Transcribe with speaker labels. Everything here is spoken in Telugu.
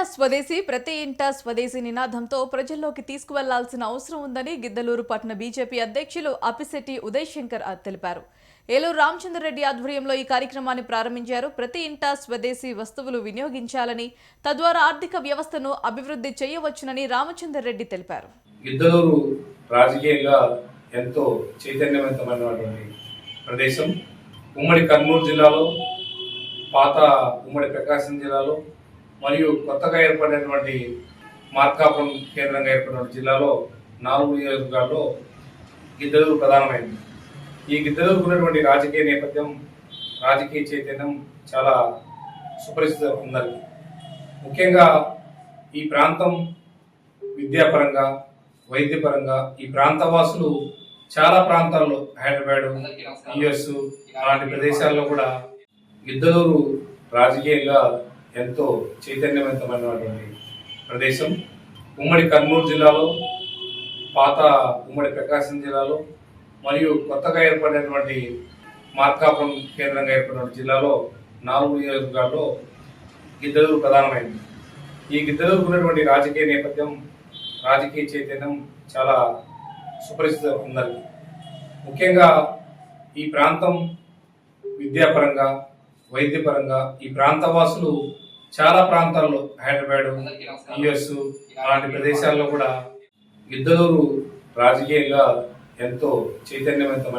Speaker 1: ఇంటా స్వదేశీ ప్రతి ఇంటా స్వదేశీ నినాదంతో ప్రజల్లోకి తీసుకువెళ్ళాల్సిన అవసరం ఉందని గిద్దలూరు పట్టణ బీజేపీ అధ్యక్షులు అపిశెట్టి ఉదయ్ శంకర్ తెలిపారు. ఏలూరు రామచంద్రరెడ్డి ఆధ్వర్యంలో ఈ కార్యక్రమాన్ని ప్రారంభించారు. ప్రతి ఇంటా స్వదేశీ వస్తువులు వినియోగించాలని తద్వారా ఆర్థిక వ్యవస్థను అభివృద్ధి చేయవచ్చునని రామచంద్రరెడ్డి తెలిపారు.
Speaker 2: గిద్దలూరు రాజకీయంగా ఎంతో చైతన్యవంతమైనటువంటి ప్రదేశం. ఉమ్మడి కర్నూలు జిల్లాలో పాత ఉమ్మడి ప్రకాశం జిల్లాలో మరియు కొత్తగా ఏర్పడినటువంటి మార్కాపురం కేంద్రంగా ఏర్పడిన జిల్లాలో నాలుగు నియోజకవర్గాల్లో గిద్దలూరు ప్రధానమైంది. ఈ గిద్దలూరుకు ఉన్నటువంటి రాజకీయ నేపథ్యం రాజకీయ చైతన్యం చాలా సుపరిచితం ఉన్నది ముఖ్యంగా ఈ ప్రాంతం విద్యాపరంగా వైద్యపరంగా ఈ ప్రాంత వాసులు చాలా ప్రాంతాల్లో హైదరాబాద్ యుఎస్ అలాంటి ప్రదేశాల్లో కూడా గిద్దలూరు రాజకీయంగా ఎంతో చైతన్యవంతమైనటువంటి ప్రదేశం. ఉమ్మడి కర్నూలు జిల్లాలో పాత ఉమ్మడి ప్రకాశం జిల్లాలో మరియు కొత్తగా ఏర్పడినటువంటి మార్కాపురం కేంద్రంగా ఏర్పడిన జిల్లాలో నాలుగు నియోజకవర్గాల్లో గిద్దలూరు ప్రధానమైంది. ఈ గిద్దలూరుకు ఉన్నటువంటి రాజకీయ నేపథ్యం రాజకీయ చైతన్యం చాలా సుపరిచితం ఉన్నది ముఖ్యంగా ఈ ప్రాంతం విద్యాపరంగా వైద్యపరంగా ఈ ప్రాంత వాసులు చాలా ప్రాంతాల్లో హైదరాబాద్ యుఎస్ అలాంటి ప్రదేశాల్లో కూడా గిద్దలూరు రాజకీయంగా ఎంతో చైతన్యవంతమైన